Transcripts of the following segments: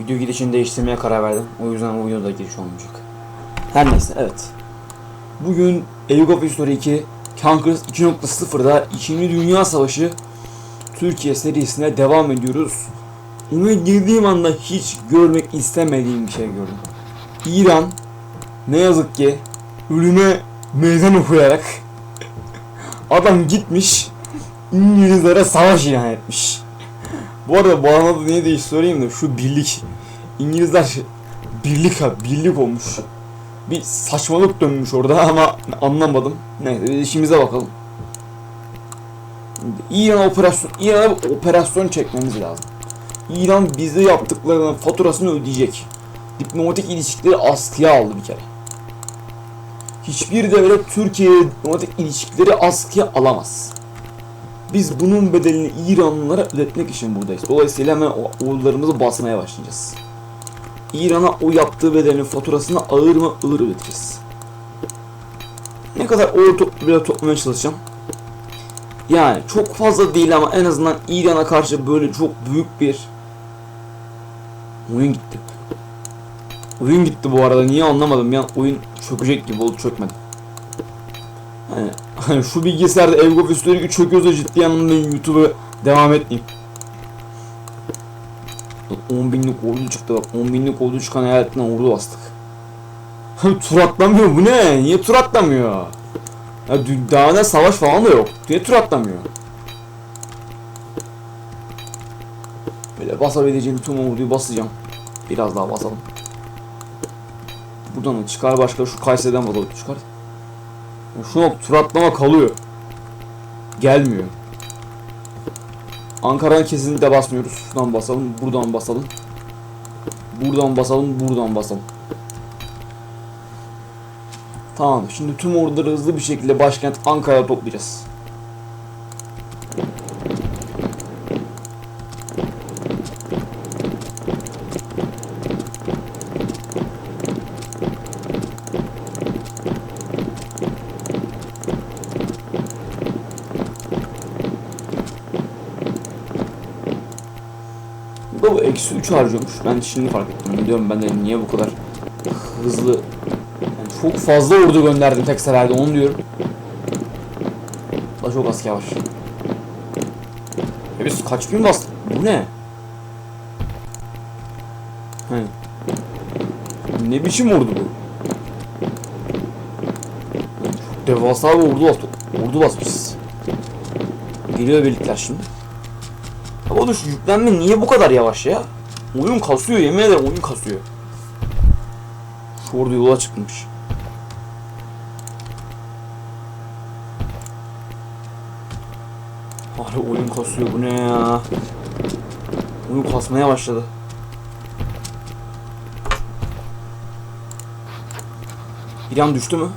video girişini değiştirmeye karar verdim. O yüzden bu videoda giriş olmayacak. Her neyse evet. Bugün Age of History 2 Conquest 2.0'da 2. Dünya Savaşı Türkiye serisine devam ediyoruz. Ona girdiğim anda hiç görmek istemediğim bir şey gördüm. İran ne yazık ki ölüme meydan okuyarak adam gitmiş İngilizlere savaş ilan etmiş. Bu arada bu anlamda niye diye söyleyeyim de şu birlik İngilizler birlik ha birlik olmuş. Bir saçmalık dönmüş orada ama anlamadım. Neyse işimize bakalım. İran operasyon İran'a operasyon çekmemiz lazım. İran bize yaptıklarının faturasını ödeyecek. Diplomatik ilişkileri askıya aldı bir kere. Hiçbir devlet Türkiye'ye diplomatik ilişkileri askıya alamaz. Biz bunun bedelini İranlılara ödetmek için buradayız. Dolayısıyla hemen o oğullarımızı basmaya başlayacağız. İran'a o yaptığı bedelin faturasını ağır mı ağır ödeteceğiz. Ne kadar oğul bile toplamaya çalışacağım. Yani çok fazla değil ama en azından İran'a karşı böyle çok büyük bir oyun gitti. Oyun gitti bu arada niye anlamadım ya oyun çökecek gibi oldu çökmedi. Hani, hani şu bilgisayarda History 2 çöküyorsa ciddi anlamda YouTube'a devam etmeyeyim. 10 binlik ordu çıktı bak 10 binlik ordu çıkan hayatından ordu bastık. tur atlamıyor bu ne? Niye tur atlamıyor? Ya daha ne savaş falan da yok. Niye tur atlamıyor? Böyle basabileceğim tüm orduyu basacağım. Biraz daha basalım. Buradan da çıkar başka şu Kayseri'den basalım çıkar. Şu yok tur atlama kalıyor. Gelmiyor. Ankara'dan kesinlikle basmıyoruz. Şuradan basalım, buradan basalım. Buradan basalım, buradan basalım. Tamam, şimdi tüm orduları hızlı bir şekilde başkent Ankara'ya toplayacağız. Bu da bu eksi 3 harcıyormuş. Ben şimdi fark ettim. Diyorum ben de niye bu kadar hızlı yani çok fazla ordu gönderdim tek seferde onu diyorum. Da çok asker var. E biz kaç bin bastık? Bu ne? Hani ne biçim ordu bu? Çok devasa bir ordu bastık. Ordu basmışız. Geliyor birlikler şimdi. Ama şu yüklenme niye bu kadar yavaş ya? Oyun kasıyor yemin ederim oyun kasıyor. Şu orada yola çıkmış. Harbi oyun kasıyor bu ne ya? Oyun kasmaya başladı. İran düştü mü?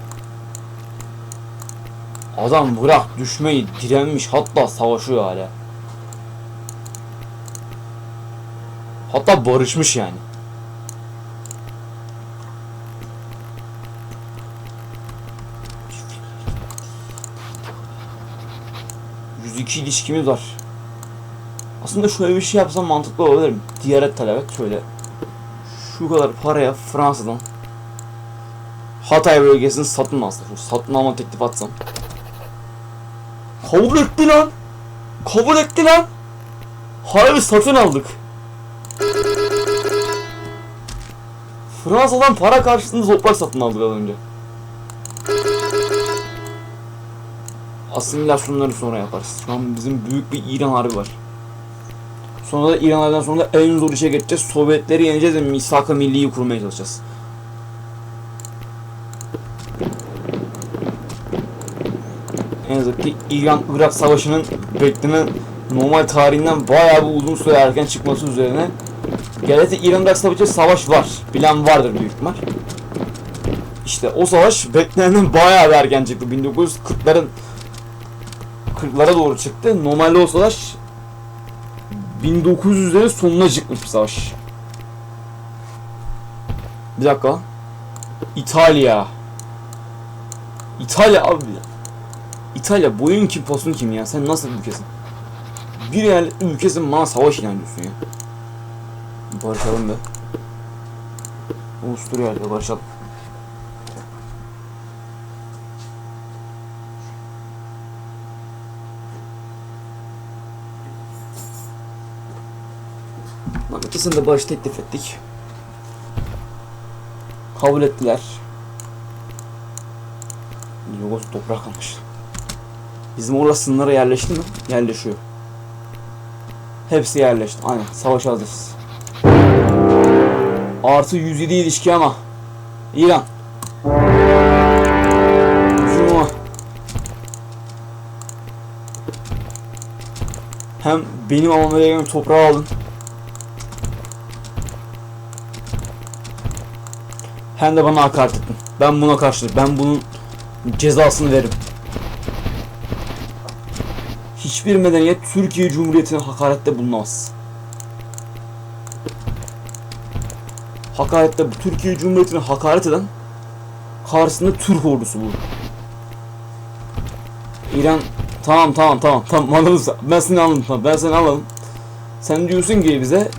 Adam bırak düşmeyi direnmiş hatta savaşıyor hala. Hatta barışmış yani. %2 ilişkimiz var. Aslında şöyle bir şey yapsam mantıklı olabilir mi? Ticaret talep şöyle. Şu kadar paraya Fransa'dan Hatay bölgesini satın alsam. Satın alma teklif atsam. Kabul etti lan. Kabul etti lan. Harbi satın aldık. Fransa'dan para karşılığında toprak satın aldık az önce. Asimilasyonları sonra yaparız. Şu an bizim büyük bir İran harbi var. Sonra da İranlardan sonra da en zor işe geçeceğiz. Sovyetleri yeneceğiz ve misak-ı milliyi kurmaya çalışacağız. En yazık ki İran-Irak savaşının beklenen normal tarihinden bayağı bir uzun süre erken çıkması üzerine Gelecekte İran-Irak savaşı savaş var. Bilen vardır büyük ihtimal. İşte o savaş beklenenden bayağı bir erken çıktı. 1940'ların 40'lara doğru çıktı. Normalde o savaş 1900'lerin sonuna çıkmış bir savaş. Bir dakika. İtalya. İtalya abi. İtalya boyun kim posun kim ya? Sen nasıl bir ülkesin? Bir eyalet ülkesin bana savaş ilan ya. Barışalım be. Avusturya ile barışalım. Bak ikisini de barış teklif ettik. Kabul ettiler. Yugos toprak almış. Bizim orada sınırlara yerleşti mi? Yerleşiyor. Hepsi yerleşti. Aynen. Savaşa hazırız. Artı 107 ilişki ama. İran. Cuma. Hem benim almam gereken toprağı alın. Hem de bana hakaret ettin. Ben buna karşılık. Ben bunun cezasını veririm. Hiçbir medeniyet Türkiye Cumhuriyeti'ne hakarette bulunamaz. Hakarette Türkiye Cumhuriyeti'ne hakaret eden karşısında Türk ordusu bulur. İran tamam tamam tamam tamam anladım ben seni anladım tamam ben seni anladım. Sen diyorsun ki bize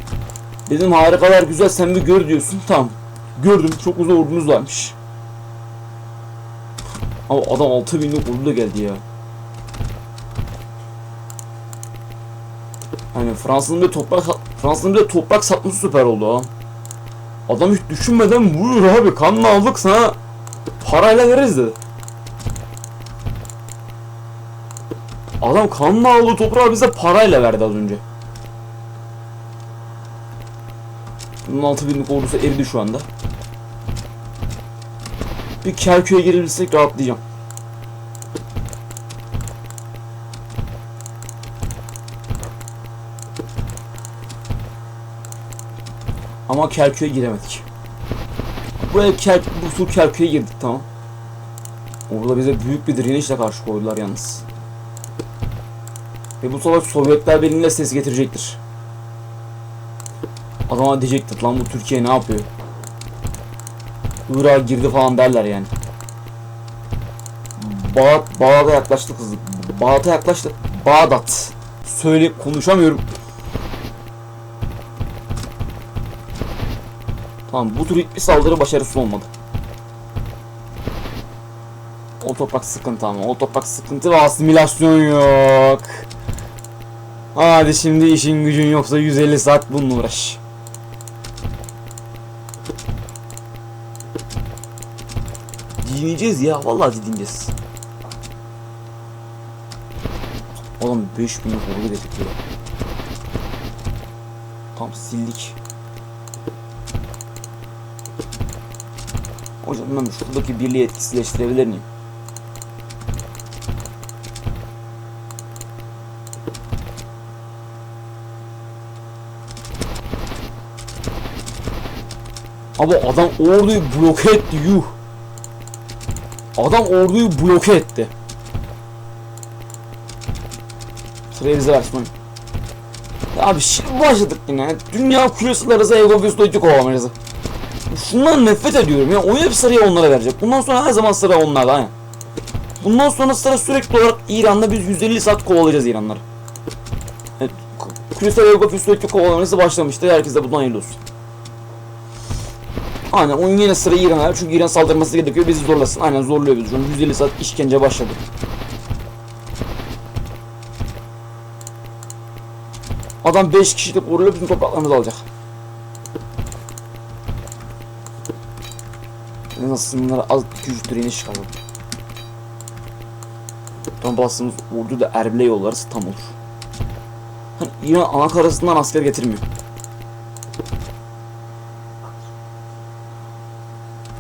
dedim harikalar güzel sen bir gör diyorsun tamam gördüm çok uzun ordunuz varmış. Ama adam 6000'lik ordu da geldi ya. Hani Fransa'nın bir toprak Fransa'nın bir toprak satması süper oldu ha. Adam hiç düşünmeden buyur abi kanla aldık sana parayla veririz dedi. Adam kanla aldığı toprağı bize parayla verdi az önce. Bunun 6000'lik ordusu eridi şu anda. Bir Kerkük'e girebilsek rahatlayacağım. Ama Kerkük'e giremedik. Buraya Ker bu tur Kerkük'e girdik tamam. Orada bize büyük bir direnişle karşı koydular yalnız. Ve bu savaş Sovyetler Birliği'ne ses getirecektir. Adama diyecektir lan bu Türkiye ne yapıyor? Irak'a girdi falan derler yani. Bağdat, Bağdat'a yaklaştık hızlı. Bağdat'a yaklaştık. Bağdat. Söyle konuşamıyorum. Tamam bu tür hiçbir saldırı başarısız olmadı. O toprak sıkıntı ama o toprak sıkıntı ve asimilasyon yok. Hadi şimdi işin gücün yoksa 150 saat bununla uğraş. Dinleyeceğiz ya vallahi dinleyeceğiz. Oğlum 5000 ordu dedik ya. Tam sildik. Hocam ben şuradaki birliği etkisizleştirebilir miyim? Abi adam orduyu bloke etti yuh. Adam orduyu bloke etti. Sırayı bize versin. Ya abi şimdi başladık yine. Dünya küresi arası Ego Visto'yu kovalamacası. Şundan nefret ediyorum ya. O hep sırayı onlara verecek. Bundan sonra her zaman sıra onlarda. Aynen. Bundan sonra sıra sürekli olarak İran'da biz 150 saat kovalayacağız İranları. Evet, Küresel Ego Visto'yu kovalaması başlamıştı. Herkese de bundan hayırlı olsun. Aynen onun yine sıra İran'a çünkü İran saldırması gerekiyor bizi zorlasın. Aynen zorluyor bizi şu an 150 saat işkence başladı. Adam 5 kişilik oruyla bütün topraklarımızı alacak. Azından az güç direğini çıkaralım. Tam bastığımız ordu da Erbil'e yollarız tam olur. Hani İran ana karasından asker getirmiyor.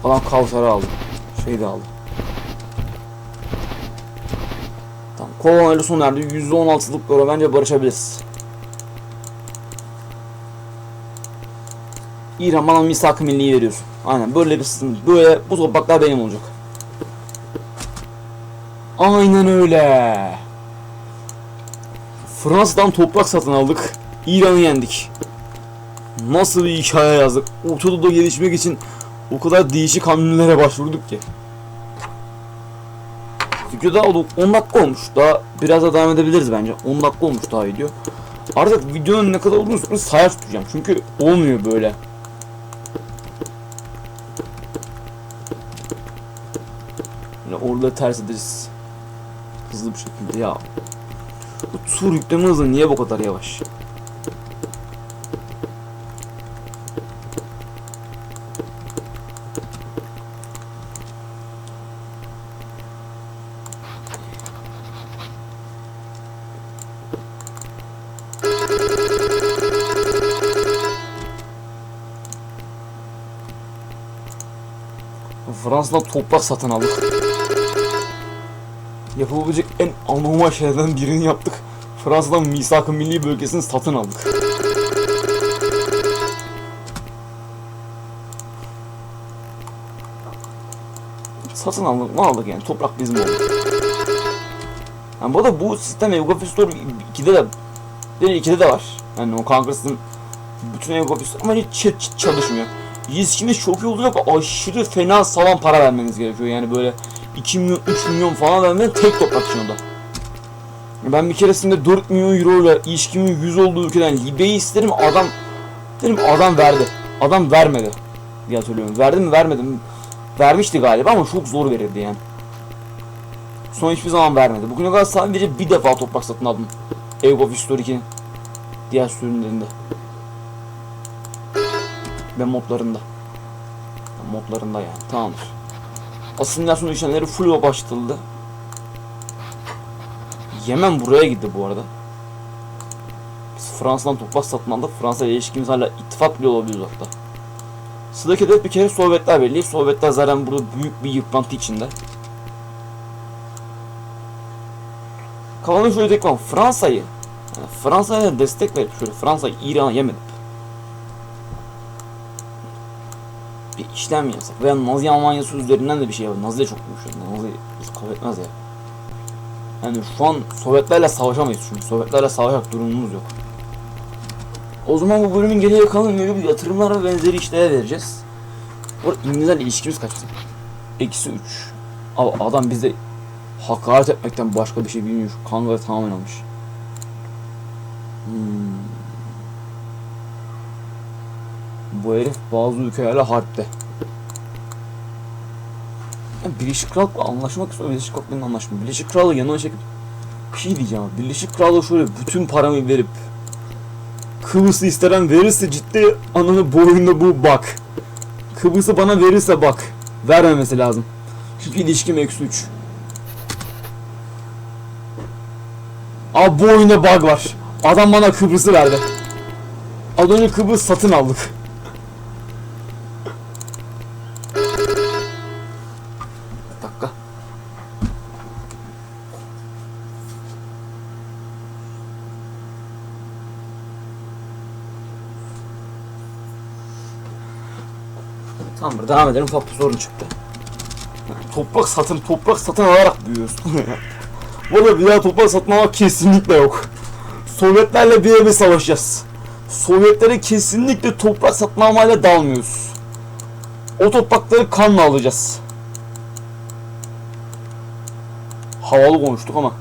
Adam Kavsar'ı aldı. Şeyi de aldı. Tamam. Kolonya'yla son erdi. %16'lık göre bence barışabiliriz. İran bana misak-ı milliyi veriyorsun. Aynen böyle bir sıkıntı. Böyle bu topraklar benim olacak. Aynen öyle. Fransa'dan toprak satın aldık. İran'ı yendik. Nasıl bir hikaye yazdık. Orta Doğu'da gelişmek için o kadar değişik hamlelere başvurduk ki. Video daha oldu. 10 dakika olmuş. Daha biraz da devam edebiliriz bence. 10 dakika olmuş daha video. Artık videonun ne kadar olduğunu sayar tutacağım. Çünkü olmuyor böyle. Orada ters ederiz. Hızlı bir şekilde ya. Bu tur yükleme hızı niye bu kadar yavaş? Fransa'dan toprak satın aldık. Yapılabilecek en anormal şeylerden birini yaptık. Fransa'dan misak-ı milli bölgesini satın aldık. Satın aldık ne aldık yani toprak bizim oldu. Yani bu arada bu sistem Eugofis Store 2'de de değil 2'de de var. Yani o Conqueror'ın bütün Eugofis ama hiç ç- ç- çalışmıyor. Yiskiniz çok iyi olacak aşırı fena sağlam para vermeniz gerekiyor. Yani böyle 2 milyon 3 milyon falan vermeden tek toprak için da. Ben bir keresinde 4 milyon euro ile ilişkimin 100 olduğu ülkeden Libya'yı isterim adam dedim adam verdi. Adam vermedi diye hatırlıyorum. Verdi mi vermedi mi? Vermişti galiba ama çok zor verirdi yani. Son hiçbir zaman vermedi. Bugüne kadar sadece bir defa toprak satın aldım. Age of History 2'nin diğer sürümlerinde. Ve modlarında. Modlarında yani. Tamamdır. Asimilasyon işlemleri full başlatıldı. Yemen buraya gitti bu arada. Biz Fransa'dan toprak satın aldık. Fransa ile ilişkimiz hala ittifak bile olabiliyoruz hatta. Sıradaki hedef bir kere Sovyetler Birliği. Sovyetler zaten burada büyük bir yıprantı içinde. Kalanı şöyle tek var. Fransa'yı yani Fransa'ya destek verip şöyle Fransa'yı İran'a yemedip işlem yapsak veya Nazi Almanyası üzerinden de bir şey yapalım. Nazi de çok büyük. Nazi kabul etmez ya. Yani şu an Sovyetlerle savaşamayız çünkü Sovyetlerle savaşacak durumumuz yok. O zaman bu bölümün geriye kalan bir yatırımlar ve benzeri işlere vereceğiz. Bu İngilizlerle ilişkimiz kaç bizim? Eksi 3. Abi adam bize hakaret etmekten başka bir şey bilmiyor. Kanka tamamen almış. Hmm. Bu herif bazı ülkelerle harpte. Birleşik Krallık'la anlaşmak istiyor. Birleşik Krallık'la anlaşmıyor. Birleşik Krallığı yanına çekip bir şey diyeceğim. Birleşik Krallığı şöyle bütün paramı verip Kıbrıs'ı isteren verirse ciddi ananı boyunda bu bak. Kıbrıs'ı bana verirse bak. Vermemesi lazım. Çünkü ilişkim eksi 3. Abi bu oyunda bug var. Adam bana Kıbrıs'ı verdi. Az önce Kıbrıs satın aldık. Tamamdır devam edelim ufak bir sorun çıktı. Toprak satın toprak satın alarak büyüyoruz. Arada bir daha toprak satın almak kesinlikle yok. Sovyetlerle birebir savaşacağız. Sovyetlere kesinlikle toprak satın almayla dalmıyoruz. O toprakları kanla alacağız. Havalı konuştuk ama.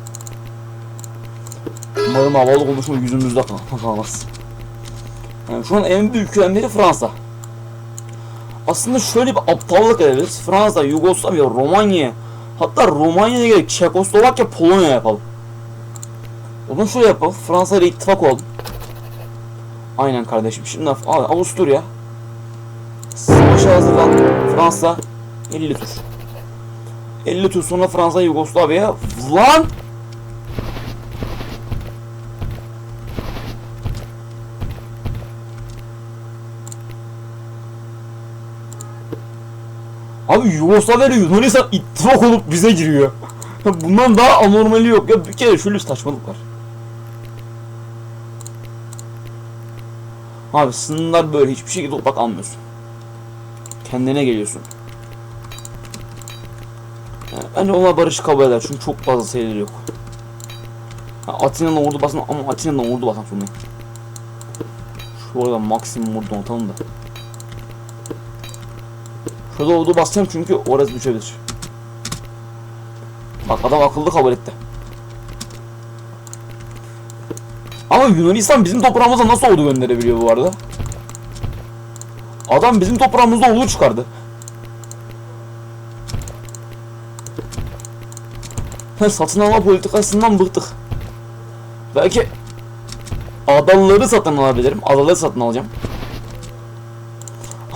Umarım havalı konuşma yüzümüzde kal- kalmaz. Yani şu an en büyük biri Fransa. Aslında şöyle bir aptallık ederiz. Fransa, Yugoslavya, Romanya, hatta Romanya'ya gerek Çekoslovakya, Polonya yapalım. O zaman şöyle yapalım. Fransa ile ittifak olalım. Aynen kardeşim. Şimdi Av- Avusturya. Savaşa hazırlan. Fransa 50 tur. 50 tur sonra Fransa Yugoslavya. Lan! Abi Yugoslavya ile Yunanistan ittifak olup bize giriyor. Bundan daha anormali yok ya bir kere şöyle bir saçmalık var. Abi sınırlar böyle hiçbir şekilde toprak almıyorsun. Kendine geliyorsun. Yani onlar barışı kabul eder çünkü çok fazla sayıları yok. Atina'nın ordu basın ama Atina'nın ordu basan sorun Şu orada maksimum ordu atalım da. Şurada ordu basacağım çünkü orası düşebilir. Bak adam akıllı kabul etti. Ama Yunanistan bizim toprağımıza nasıl ordu gönderebiliyor bu arada? Adam bizim toprağımızda ordu çıkardı. Satın alma politikasından bıktık. Belki adaları satın alabilirim. Adaları satın alacağım.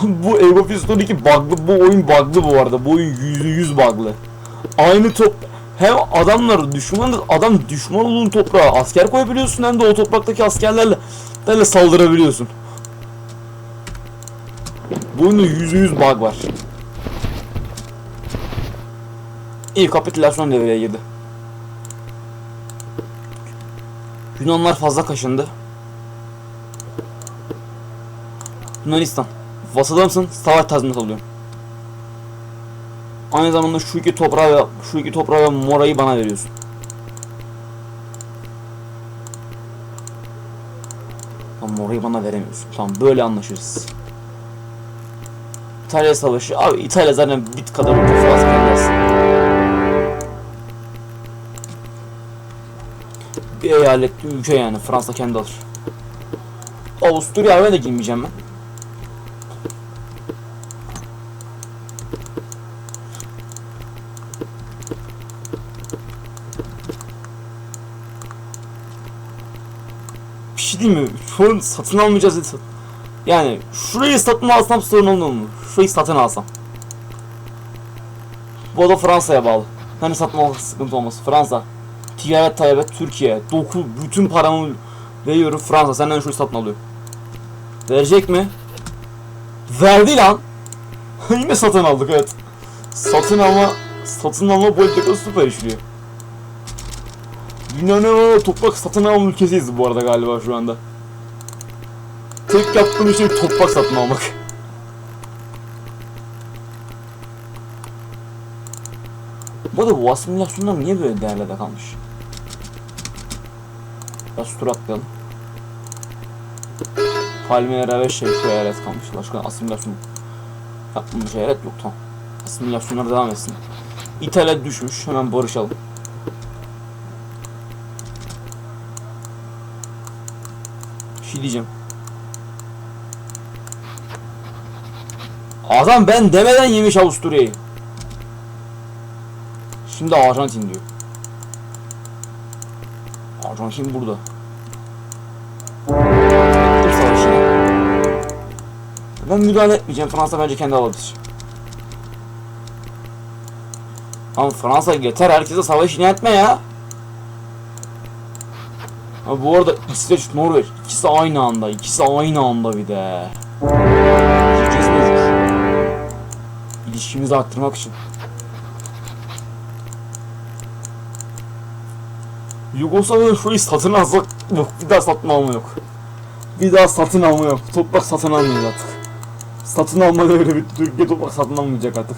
Bu Age of History 2 bug'lı. Bu oyun bug'lı bu arada. Bu oyun yüzde yüz bug'lı. Aynı top hem adamlar düşman adam düşman olduğun toprağa asker koyabiliyorsun hem de o topraktaki askerlerle derle saldırabiliyorsun. Bu oyunda yüzde yüz bug var. İyi kapitülasyon devreye girdi. Yunanlar fazla kaşındı. Yunanistan. Vasıda mısın? Savaş tazminat alıyorum. Aynı zamanda şu iki toprağı ve şu iki toprağı ve morayı bana veriyorsun. Tamam morayı bana veremiyorsun. Tamam böyle anlaşırız. İtalya savaşı. Abi İtalya zaten bit kadar ucuz askerlersin. Bir eyaletli ülke yani. Fransa kendi alır. Avusturya'ya da girmeyeceğim ben. Değil mi? An satın almayacağız dedi. Yani şurayı satın alsam sorun olmuyor mu? Şurayı satın alsam. Bu da Fransa'ya bağlı. Hani satın almak sıkıntı olmaz. Fransa. Ticaret talebet Türkiye. Doku bütün paramı veriyorum Fransa. Senden şurayı satın alıyorum. Verecek mi? Verdi lan. Yine satın aldık evet. Satın alma satın alma politikası süper işliyor. Dünyanın toprak satın alma ülkesiyiz bu arada galiba şu anda. Tek yaptığım şey toprak satın almak. Bu arada bu asimilasyonlar niye böyle değerlerde kalmış? Biraz tur atlayalım. Palmyra ve şey şu eyalet kalmış. Başka asimilasyon yapmamış eyalet yok tamam. Asimilasyonlar devam etsin. İtalya düşmüş. Hemen barışalım. Bir şey diyeceğim. Adam ben demeden yemiş Avusturya'yı. Şimdi Arjantin diyor. Arjantin burada. Ben müdahale etmeyeceğim. Fransa bence kendi alabilir. Ama Fransa yeter herkese savaş ilan etme ya. Ha, bu arada İsveç, Norveç ikisi aynı anda. ikisi aynı anda bir de. Mevcut. İlişkimizi arttırmak için. Yugoslavya'nın şurayı satın alsak yok. Bir daha satın alma yok. Bir daha satın alma yok. Toprak satın almıyor artık. Satın alma devri bitti. Türkiye toprak satın almayacak artık.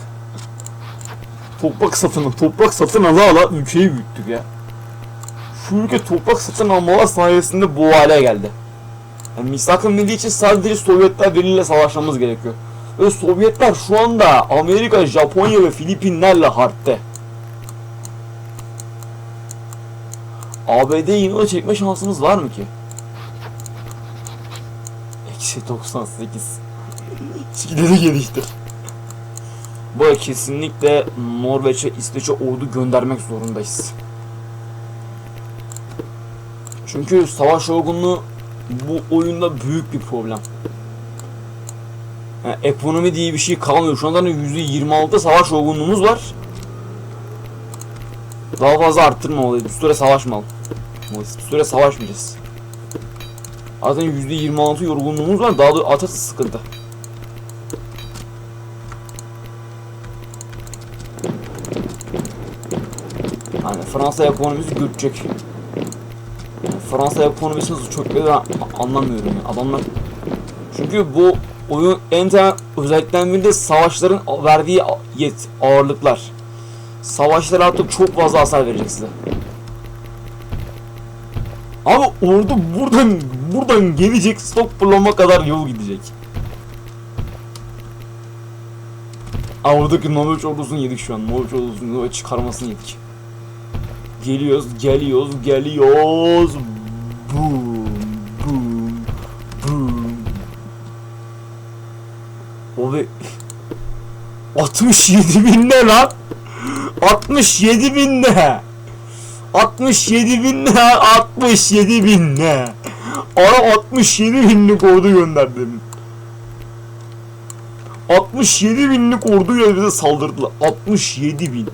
Toprak satın toprak satın ala ala ülkeyi büyüttük ya. Şu ülke toprak satın almalar sayesinde bu hale geldi. Yani misak-ı için sadece Sovyetler Birliği'yle savaşmamız gerekiyor. Ve Sovyetler şu anda Amerika, Japonya ve Filipinlerle harpte. ABD'yi yine çekme şansımız var mı ki? Eksi 98. İleri geliştir. Bu kesinlikle Norveç'e, İsveç'e ordu göndermek zorundayız. Çünkü savaş yorgunluğu bu oyunda büyük bir problem. Yani ekonomi diye bir şey kalmıyor. Şu anda %26 savaş yorgunluğumuz var. Daha fazla arttırmamalıyız. Bir süre savaşmalı. Bir süre savaşmayacağız. Zaten %26 yorgunluğumuz var. Daha da atası sıkıntı. Hani Fransa ekonomisi göçecek. Fransa ekonomisi nasıl çöküyor ben anlamıyorum ya. Adamlar çünkü bu oyun en temel özelliklerinden biri de savaşların verdiği yet, ağırlıklar. Savaşlar artık çok fazla hasar verecek size. Ama ordu buradan buradan gelecek stok bulama kadar yol gidecek. Aa, oradaki Norveç ordusunu yedik şu an. Norveç ordusunu çıkarmasını yedik. Geliyoruz, geliyoruz, geliyoruz. Boom, boom, boom. Abi 67 bin ne lan? 67 bin ne? 67 bin ne? 67 bin ne? Ara 67 binlik ordu gönderdim. 67 binlik orduyla bize saldırdılar. 67 bin.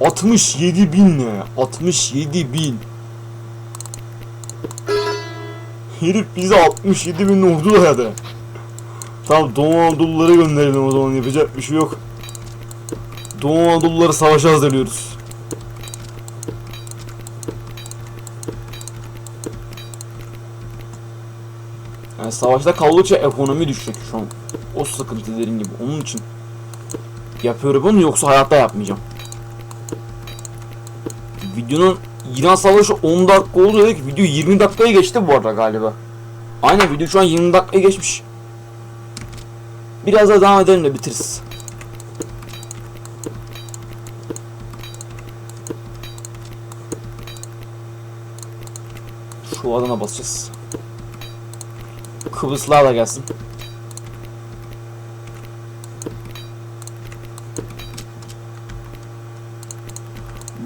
67 bin ne? 67 bin. Herif bize 67 bin ordu dayadı. Tamam Doğu Anadoluları gönderelim o zaman yapacak bir şey yok. Doğu Anadoluları savaşa hazırlıyoruz. Yani savaşta kaldıkça ekonomi düşecek şu an. O sıkıntı dediğin gibi. Onun için yapıyorum bunu yoksa hayatta yapmayacağım. Videonun İran Savaşı 10 dakika oldu dedik. Video 20 dakikaya geçti bu arada galiba. Aynen video şu an 20 dakikaya geçmiş. Biraz daha devam edelim de bitiririz. Şu adana basacağız. Kıbrıslılar da gelsin.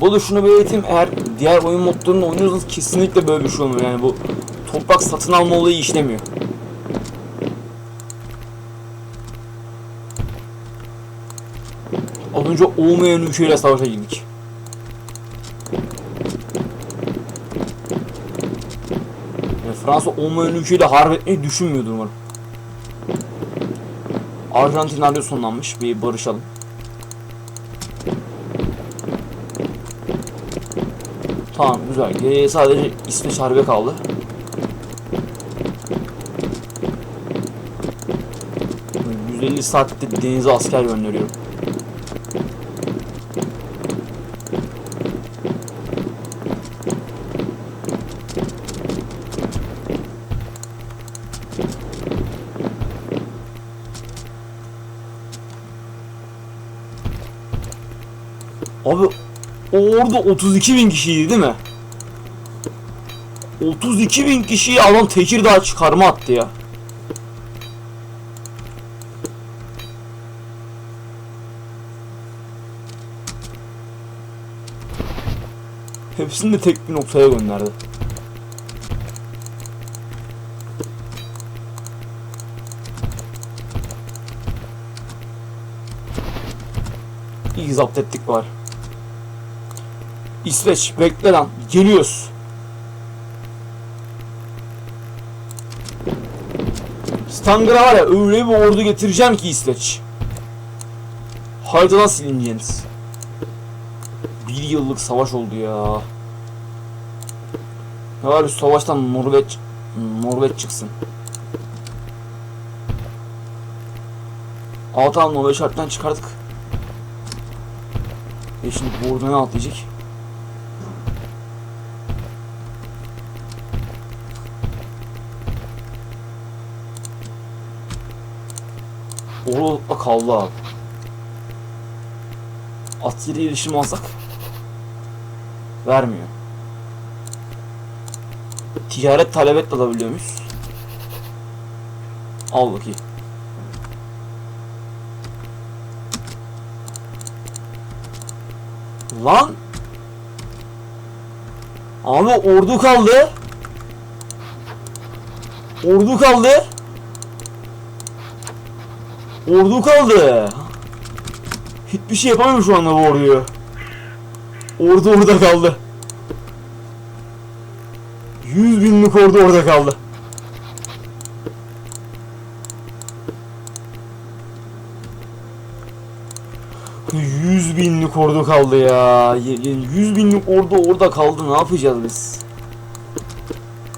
Bu da şunu belirteyim eğer diğer oyun modlarını oynuyorsanız kesinlikle böyle bir şey olmuyor yani bu toprak satın alma olayı işlemiyor. Az önce olmayan ülkeyle savaşa girdik. Yani Fransa olmayan ülkeyle harp etmeyi düşünmüyordur umarım. Arjantin sonlanmış. Bir barışalım. Tamam güzel. Sadece İsveç harbe kaldı. ...150 saatte denize asker gönderiyorum. Abi orada 32 bin kişiydi değil mi? 32 bin kişiyi adam Tekirdağ çıkarma attı ya. Hepsini de tek bir noktaya gönderdi. İyi zapt ettik var. İsveç bekle lan geliyoruz. Stanger'a var ya öyle bir ordu getireceğim ki İsveç. Haritadan silineceğiniz. Bir yıllık savaş oldu ya. Ne var savaştan Norveç Norveç çıksın. Altan Norveç harpten çıkardık. E şimdi bu ordu ne atlayacak? Orada kaldı abi. Askeri erişim alsak vermiyor. Ticaret talebet alabiliyor muyuz? Al bakayım. Lan Abi ordu kaldı. Ordu kaldı. Ordu kaldı. Hiçbir şey yapamıyorum şu anda bu orduyu. Ordu orada kaldı. 100 binlik ordu orada kaldı. Yüz binlik ordu kaldı ya. Yüz binlik ordu orada kaldı. Ne yapacağız biz?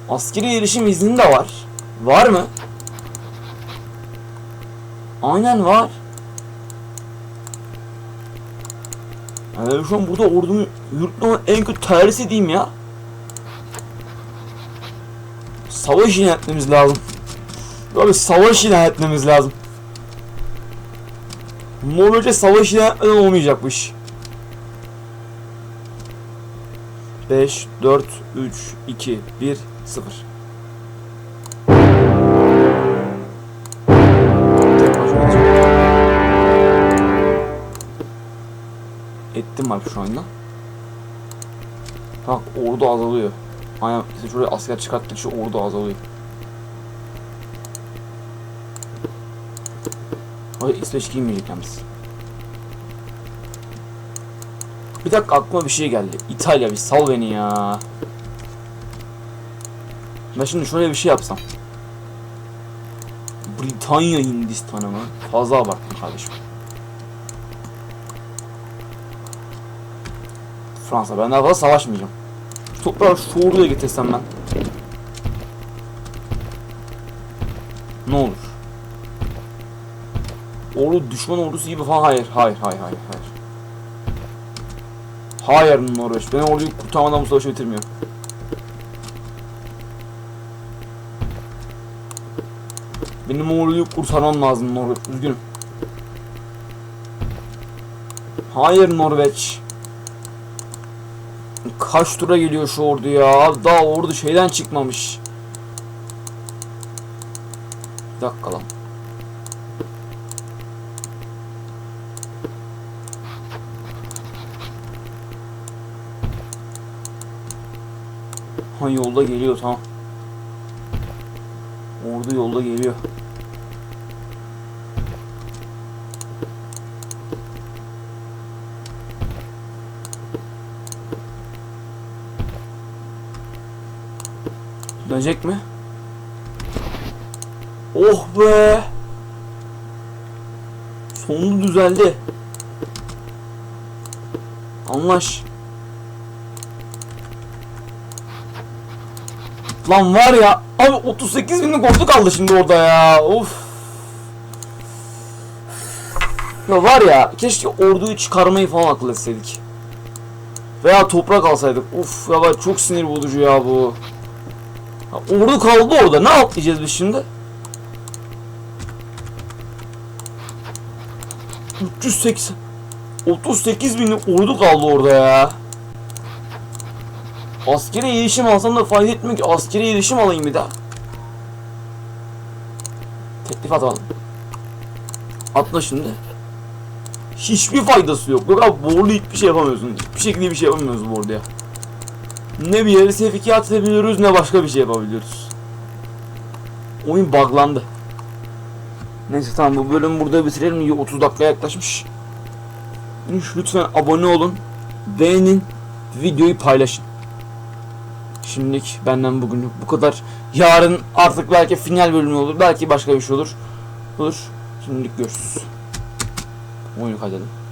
Askeri erişim izni de var. Var mı? Aynen var. Yani şu an burada ordumu yurtlamanın en kötü tersi diyeyim ya. Savaş ilan etmemiz lazım. Abi savaş ilan etmemiz lazım. Norveç'e savaş ilan etmeden olmayacak bu iş. 5, 4, 3, 2, 1, 0. taktim var şu anda. Bak ordu azalıyor. Aynen işte şuraya asker çıkarttıkça ordu azalıyor. Hayır İsveç giymeyecek yalnız. Bir dakika aklıma bir şey geldi. İtalya bir sal beni ya. Ben şimdi şöyle bir şey yapsam. Britanya Hindistan'ı mı? Fazla abarttım kardeşim. Fransa ben daha fazla savaşmayacağım. Şu toprağı şu orduya getirsem ben. Ne olur? Ordu düşman ordusu gibi falan hayır hayır hayır hayır hayır. Hayır Norveç. Ben orduyu kurtarmadan bu savaşı bitirmiyor. Benim orduyu kurtarmam lazım Norveç. Üzgünüm. Hayır Norveç. Kaç tura geliyor şu ordu ya? Daha ordu şeyden çıkmamış. Bir dakika lan. Ha yolda geliyor tamam. Ordu yolda geliyor. Dönecek mi? Oh be! Sonunda düzeldi. Anlaş. Lan var ya abi 38 binlik ordu kaldı şimdi orada ya. Of. Ya var ya keşke orduyu çıkarmayı falan akıl etseydik. Veya toprak alsaydık. Uf ya çok sinir bozucu ya bu. Ordu kaldı orada. Ne yapacağız biz şimdi? 380 38 binlik ordu kaldı orada ya. Askeri iletişim alsam da fayda etmiyor ki. Askeri iletişim alayım bir daha. Teklif atalım. Atla şimdi. Hiçbir faydası yok. Yok abi borlu hiçbir şey yapamıyorsun. Hiçbir şekilde bir şey yapamıyoruz bu orduya. Ne bir yere sevkiyat edebiliyoruz ne başka bir şey yapabiliyoruz. Oyun buglandı. Neyse tamam bu bölümü burada bitirelim. 30 dakikaya yaklaşmış. Lütfen abone olun. Beğenin. Videoyu paylaşın. Şimdilik benden bugün bu kadar. Yarın artık belki final bölümü olur. Belki başka bir şey olur. Olur. Şimdilik görüşürüz. Oyunu kaydedelim.